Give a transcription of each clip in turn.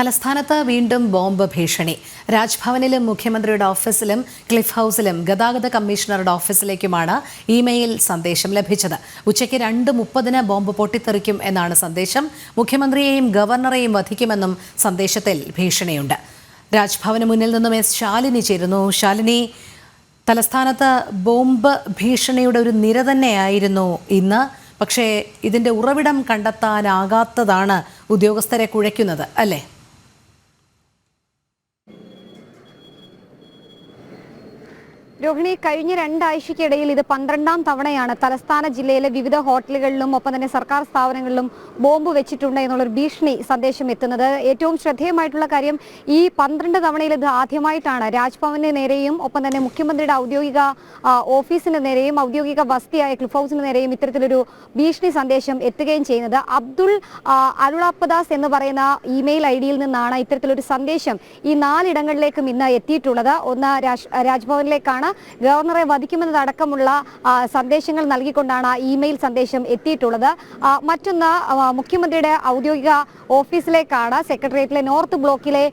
തലസ്ഥാനത്ത് വീണ്ടും ബോംബ് ഭീഷണി. രാജ്ഭവനിലും മുഖ്യമന്ത്രിയുടെ ഓഫീസിലും ക്ലിഫ് ഹൗസിലും ഗതാഗത കമ്മീഷണറുടെ ഓഫീസിലേക്കുമാണ് ഇമെയിൽ സന്ദേശം ലഭിച്ചത്. ഉച്ചയ്ക്ക് രണ്ട് മുപ്പതിന് ബോംബ് പൊട്ടിത്തെറിക്കും എന്നാണ് സന്ദേശം. മുഖ്യമന്ത്രിയെയും ഗവർണറെയും വധിക്കുമെന്നും സന്ദേശത്തിൽ ഭീഷണിയുണ്ട്. രാജ്ഭവന് മുന്നിൽ നിന്നും എസ് ശാലിനി ചേരുന്നു. ശാലിനി തലസ്ഥാനത്ത് ബോംബ് ഭീഷണിയുടെ ഒരു നിര തന്നെയായിരുന്നു ഇന്ന്. പക്ഷേ ഇതിന്റെ ഉറവിടം കണ്ടെത്താനാകാത്തതാണ് ഉദ്യോഗസ്ഥരെ കുഴയ്ക്കുന്നത് അല്ലേ? രോഹിണി കഴിഞ്ഞ രണ്ടാഴ്ചയ്ക്കിടയിൽ ഇത് പന്ത്രണ്ടാം തവണയാണ് തലസ്ഥാന ജില്ലയിലെ വിവിധ ഹോട്ടലുകളിലും ഒപ്പം തന്നെ സർക്കാർ സ്ഥാപനങ്ങളിലും ബോംബ് വെച്ചിട്ടുണ്ട് എന്നുള്ളൊരു ഭീഷണി സന്ദേശം എത്തുന്നത്. ഏറ്റവും ശ്രദ്ധേയമായിട്ടുള്ള കാര്യം ഈ പന്ത്രണ്ട് തവണയിൽ ഇത് ആദ്യമായിട്ടാണ് രാജ്ഭവന് നേരെയും ഒപ്പം തന്നെ മുഖ്യമന്ത്രിയുടെ ഔദ്യോഗിക ഓഫീസിന് നേരെയും ഔദ്യോഗിക വസതിയായ ക്ലിഫ് ഹൗസിന് നേരെയും ഇത്തരത്തിലൊരു ഭീഷണി സന്ദേശം എത്തുകയും ചെയ്യുന്നത്. അബ്ദുൾ അരുളാപ്പദാസ് എന്ന് പറയുന്ന ഇമെയിൽ ഐ ഡിയിൽ നിന്നാണ് ഇത്തരത്തിലൊരു സന്ദേശം ഈ നാലിടങ്ങളിലേക്കും ഇന്ന് എത്തിയിട്ടുള്ളത്. ഒന്ന് രാജ് രാജ്ഭവനിലേക്കാണ് ഗവർണറെ വധിക്കുമെന്നതടക്കമുള്ള സന്ദേശങ്ങൾ നൽകിക്കൊണ്ടാണ് ഇമെയിൽ സന്ദേശം എത്തിയിട്ടുള്ളത്. മറ്റൊന്ന് മുഖ്യമന്ത്രിയുടെ ഔദ്യോഗിക ഓഫീസിലേക്കാണ് സെക്രട്ടേറിയറ്റിലെ നോർത്ത് ബ്ലോക്കിലെ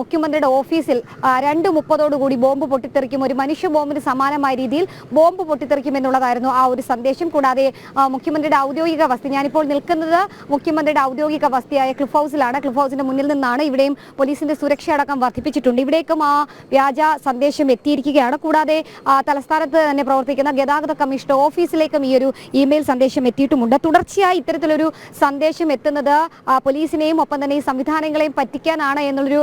മുഖ്യമന്ത്രിയുടെ ഓഫീസിൽ രണ്ട് മുപ്പതോടുകൂടി ബോംബ് പൊട്ടിത്തെറിക്കും ഒരു മനുഷ്യ ബോംബിന് സമാനമായ രീതിയിൽ ബോംബ് പൊട്ടിത്തെറിക്കും എന്നുള്ളതായിരുന്നു ആ ഒരു സന്ദേശം. കൂടാതെ മുഖ്യമന്ത്രിയുടെ ഔദ്യോഗിക വസതി ഞാനിപ്പോൾ നിൽക്കുന്നത് മുഖ്യമന്ത്രിയുടെ ഔദ്യോഗിക വസതിയായ ക്ലിഫ് ഹൗസിലാണ്. ക്ലിഫ് ഹൗസിന്റെ മുന്നിൽ നിന്നാണ് ഇവിടെയും പോലീസിന്റെ സുരക്ഷ അടക്കം വർദ്ധിപ്പിച്ചിട്ടുണ്ട്. ഇവിടേക്കും ആ വ്യാജ സന്ദേശം എത്തിയിരിക്കുകയാണ്. കൂടാതെ തലസ്ഥാനത്ത് തന്നെ പ്രവർത്തിക്കുന്ന ഗതാഗത കമ്മീഷണർ ഓഫീസിലേക്കും ഈ ഒരു ഇമെയിൽ സന്ദേശം എത്തിയിട്ടുമുണ്ട്. തുടർച്ചയായി ഇത്തരത്തിലൊരു സന്ദേശം എത്തുന്നത് പോലീസിനെയും ഒപ്പം തന്നെ ഈ സംവിധാനങ്ങളെയും പറ്റിക്കാനാണ് എന്നുള്ളൊരു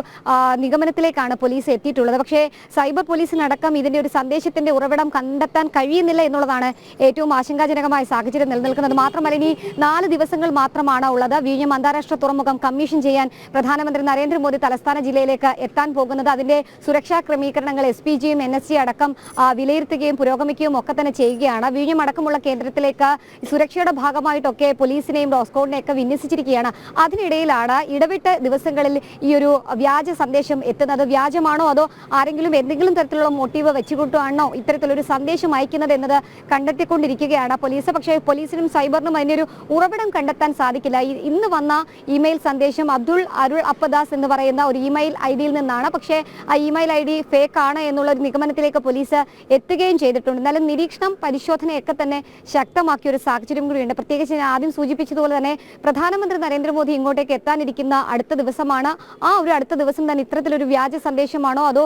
നിഗമനത്തിലേക്കാണ് പോലീസ് എത്തിയിട്ടുള്ളത്. പക്ഷേ സൈബർ പോലീസിനടക്കം ഇതിന്റെ ഒരു സന്ദേശത്തിന്റെ ഉറവിടം കണ്ടെത്താൻ കഴിയുന്നില്ല എന്നുള്ളതാണ് ഏറ്റവും ആശങ്കാജനകമായ സാഹചര്യം നിലനിൽക്കുന്നത്. മാത്രമല്ല ഇനി നാല് ദിവസങ്ങൾ മാത്രമാണ് ഉള്ളത്. വിഴിഞ്ഞം അന്താരാഷ്ട്ര തുറമുഖം കമ്മീഷൻ ചെയ്യാൻ പ്രധാനമന്ത്രി നരേന്ദ്രമോദി തലസ്ഥാന ജില്ലയിലേക്ക് എത്താൻ പോകുന്നത്. അതിന്റെ സുരക്ഷാ ക്രമീകരണങ്ങൾ എസ് പി ജിയും എൻ എസ് സി അടക്കം വിലയിരുത്തുകയും പുരോഗമിക്കുകയും ഒക്കെ തന്നെ ചെയ്യുകയാണ്. വിഴിഞ്ഞം അടക്കമുള്ള കേന്ദ്രത്തിലേക്ക് സുരക്ഷയുടെ ഭാഗമായിട്ടൊക്കെ പോലീസിനെയും റോസ്കോഡിനെയൊക്കെ വിന്യസിച്ചിരിക്കുകയാണ്. അതിനിടയിലാണ് ഇടവിട്ട് ദിവസങ്ങളിൽ ഈ ഒരു വ്യാജ സന്ദേശം എത്തുന്നത്. വ്യാജമാണോ? അതോ ആരെങ്കിലും എന്തെങ്കിലും തരത്തിലുള്ള മോട്ടീവ് വെച്ചുകൊണ്ടാണോ ഇത്തരത്തിലൊരു സന്ദേശം അയക്കുന്നത് എന്നത് കണ്ടെത്തിക്കൊണ്ടിരിക്കുകയാണ് പോലീസ്. പക്ഷേ പോലീസിനും സൈബറിനും അതിനൊരു ഉറവിടം കണ്ടെത്താൻ സാധിക്കില്ല. ഇന്ന് വന്ന ഇമെയിൽ സന്ദേശം അബ്ദുൾ അരുൾ അപ്പദാസ് എന്ന് പറയുന്ന ഒരു ഇമെയിൽ ഐ ഡിയിൽ നിന്നാണ്. പക്ഷേ ആ ഇമെയിൽ ഐ ഡി ഫേക്ക് ആണ് എന്നുള്ള ഒരു നിഗമനത്തിലേക്ക് പോലീസ് എത്തുകയും ചെയ്തിട്ടുണ്ട്. എന്നാലും നിരീക്ഷണം പരിശോധനയൊക്കെ തന്നെ ശക്തമാക്കിയ ഒരു സാഹചര്യം കൂടിയുണ്ട്. പ്രത്യേകിച്ച് ഞാൻ ആദ്യം സൂചിപ്പിച്ചതുപോലെ തന്നെ പ്രധാനമന്ത്രി നരേന്ദ്രമോദി ഇങ്ങോട്ടേക്ക് എത്താനിരിക്കുന്ന അടുത്ത ദിവസമാണ്. ആ ഒരു അടുത്ത ദിവസം തന്നെ ഇത്തരത്തിലൊരു വ്യാജ സന്ദേശമാണോ അതോ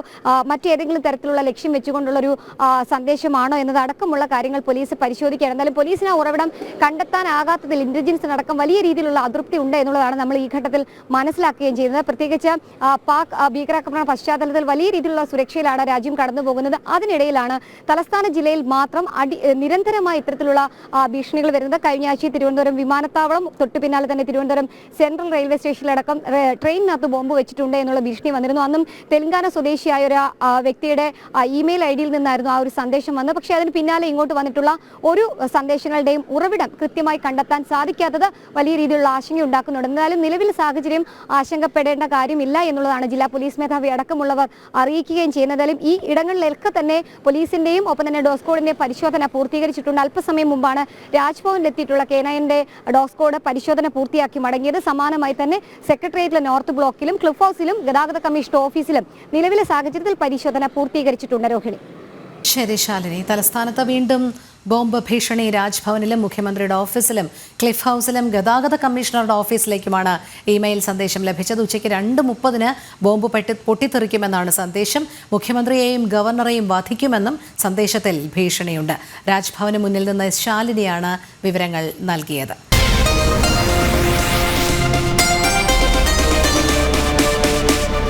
മറ്റേതെങ്കിലും തരത്തിലുള്ള ലക്ഷ്യം വെച്ചുകൊണ്ടുള്ള ഒരു സന്ദേശമാണോ എന്നതടക്കമുള്ള കാര്യങ്ങൾ പോലീസ് പരിശോധിക്കുകയാണ്. എന്നാലും പോലീസിന് ഉറവിടം കണ്ടെത്താനാകാത്തതിൽ ഇന്റലിജൻസിനടക്കം വലിയ രീതിയിലുള്ള അതൃപ്തി ഉണ്ട് എന്നുള്ളതാണ് നമ്മൾ ഈ ഘട്ടത്തിൽ മനസ്സിലാക്കുകയും ചെയ്യുന്നത്. പ്രത്യേകിച്ച് പാക് ഭീകരാക്രമണ പശ്ചാത്തലത്തിൽ വലിയ രീതിയിലുള്ള സുരക്ഷയിലാണ് രാജ്യം കടന്നു പോകുന്നത് അതിനിടയിലാണ് തലസ്ഥാന ജില്ലയിൽ മാത്രം അടി നിരന്തരമായി ഇത്തരത്തിലുള്ള ഭീഷണികൾ വരുന്നത്. കഴിഞ്ഞ ആഴ്ച തിരുവനന്തപുരം വിമാനത്താവളം തൊട്ടു പിന്നാലെ തന്നെ തിരുവനന്തപുരം സെൻട്രൽ റെയിൽവേ സ്റ്റേഷനിലടക്കം ട്രെയിനിനകത്ത് ബോംബ് വെച്ചിട്ടുണ്ട് എന്നുള്ള ഭീഷണി വന്നിരുന്നു. അന്നും തെലങ്കാന സ്വദേശിയായ ഒരു വ്യക്തിയുടെ ഇമെയിൽ ഐ ഡിയിൽ നിന്നായിരുന്നു ആ ഒരു സന്ദേശം വന്നത്. പക്ഷേ അതിന് പിന്നാലെ ഇങ്ങോട്ട് വന്നിട്ടുള്ള ഒരു സന്ദേശങ്ങളുടെയും ഉറവിടം കൃത്യമായി കണ്ടെത്താൻ സാധിക്കാത്തത് വലിയ രീതിയിലുള്ള ആശങ്ക ഉണ്ടാക്കുന്നുണ്ട് എന്നാലും നിലവിൽ സാഹചര്യം ആശങ്കപ്പെടേണ്ട കാര്യമില്ല എന്നുള്ളതാണ് ജില്ലാ പോലീസ് മേധാവി അടക്കമുള്ളവർ അറിയിക്കുകയും ചെയ്യുന്നത്. എന്തായാലും ഈ ഇടങ്ങളിലൊക്കെ തന്നെ പോലീസിന്റെയും ഒപ്പം തന്നെ ഡോസ്കോഡിന്റെ പരിശോധന പൂർത്തീകരിച്ചിട്ടുണ്ട്. അല്പസമയം മുമ്പാണ് രാജ്ഭവനിലെത്തിയിട്ടുള്ള കേനയന്റെ ഡോസ്കോഡ് പരിശോധന പൂർത്തിയാക്കി മടങ്ങിയത്. സമാനമായി തന്നെ സെക്രട്ടേറിയറ്റിലെ നോർത്ത് ബ്ലോക്കിലും ക്ലിഫ് ഹൗസിലും ഗതാഗത കമ്മീഷൻ ഓഫീസിലും നിലവിലെ സാഹചര്യത്തിൽ പരിശോധന പൂർത്തീകരിച്ചിട്ടുണ്ട് രോഹിണി. ശരി ശാലിനി തലസ്ഥാനത്ത് വീണ്ടും ബോംബ് ഭീഷണി രാജ്ഭവനിലും മുഖ്യമന്ത്രിയുടെ ഓഫീസിലും ക്ലിഫ് ഹൗസിലും ഗതാഗത കമ്മീഷണറുടെ ഓഫീസിലേക്കുമാണ് ഇമെയിൽ സന്ദേശം ലഭിച്ചത്. ഉച്ചയ്ക്ക് രണ്ട് മുപ്പതിന് ബോംബ് പെട്ടി പൊട്ടിത്തെറിക്കുമെന്നാണ് സന്ദേശം. മുഖ്യമന്ത്രിയെയും ഗവർണറെയും വധിക്കുമെന്നും സന്ദേശത്തിൽ ഭീഷണിയുണ്ട്. രാജ്ഭവന് മുന്നിൽ നിന്ന് ശാലിനിയാണ് വിവരങ്ങൾ നൽകിയത്.